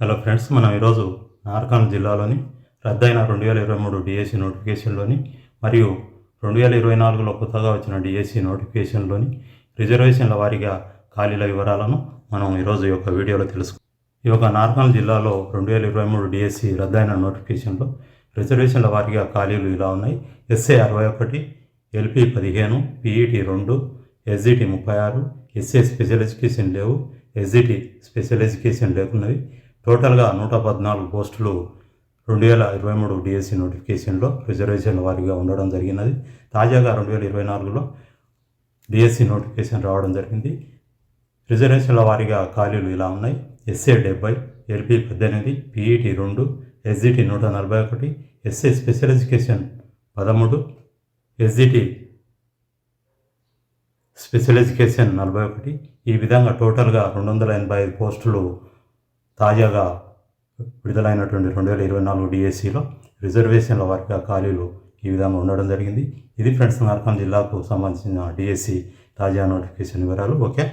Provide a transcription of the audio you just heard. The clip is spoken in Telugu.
హలో ఫ్రెండ్స్ మనం ఈరోజు నార్కాన్ జిల్లాలోని రద్దయిన రెండు వేల ఇరవై మూడు డిఎస్సి నోటిఫికేషన్లోని మరియు రెండు వేల ఇరవై నాలుగులో కొత్తగా వచ్చిన డిఎస్సి నోటిఫికేషన్లోని రిజర్వేషన్ల వారీగా ఖాళీల వివరాలను మనం ఈరోజు ఈ యొక్క వీడియోలో తెలుసుకు ఈ యొక్క నార్కాన్ జిల్లాలో రెండు వేల ఇరవై మూడు డిఎస్సి రద్దయిన నోటిఫికేషన్లో రిజర్వేషన్ల వారీగా ఖాళీలు ఇలా ఉన్నాయి. ఎస్ఏ అరవై ఒకటి ఎల్పి పదిహేను పీఈటీ రెండు ఎస్జిటి ముప్పై ఆరు ఎస్ఏ స్పెషల్ ఎడ్యుకేషన్ లేవు ఎస్జిటి స్పెషల్ ఎడ్యుకేషన్ లేకున్నవి టోటల్గా నూట పద్నాలుగు పోస్టులు రెండు వేల ఇరవై మూడు డిఎస్సి నోటిఫికేషన్లో రిజర్వేషన్ల వారీగా ఉండడం జరిగినది. తాజాగా రెండు వేల ఇరవై నాలుగులో డిఎస్సి నోటిఫికేషన్ రావడం జరిగింది. రిజర్వేషన్ల వారీగా ఖాళీలు ఇలా ఉన్నాయి. ఎస్ఏ డెబ్బై ఎల్పి పద్దెనిమిది పీఈటీ రెండు ఎస్జిటి నూట నలభై ఒకటి ఎస్ఏ స్పెషల్ ఎడ్యుకేషన్ పదమూడు ఎస్జిటి స్పెషల్ ఎడ్యుకేషన్ నలభై ఒకటి. ఈ విధంగా టోటల్గా రెండు వందల ఎనభై ఐదు పోస్టులు తాజాగా విడుదలైనటువంటి రెండు వేల ఇరవై నాలుగు డిఎస్సిలో రిజర్వేషన్ల వారిగా ఖాళీలు ఈ విధంగా ఉండడం జరిగింది. ఇది ఫ్రెండ్స్ నార్కాన్ జిల్లాకు సంబంధించిన డిఎస్సి తాజా నోటిఫికేషన్ వివరాలు. ఓకే?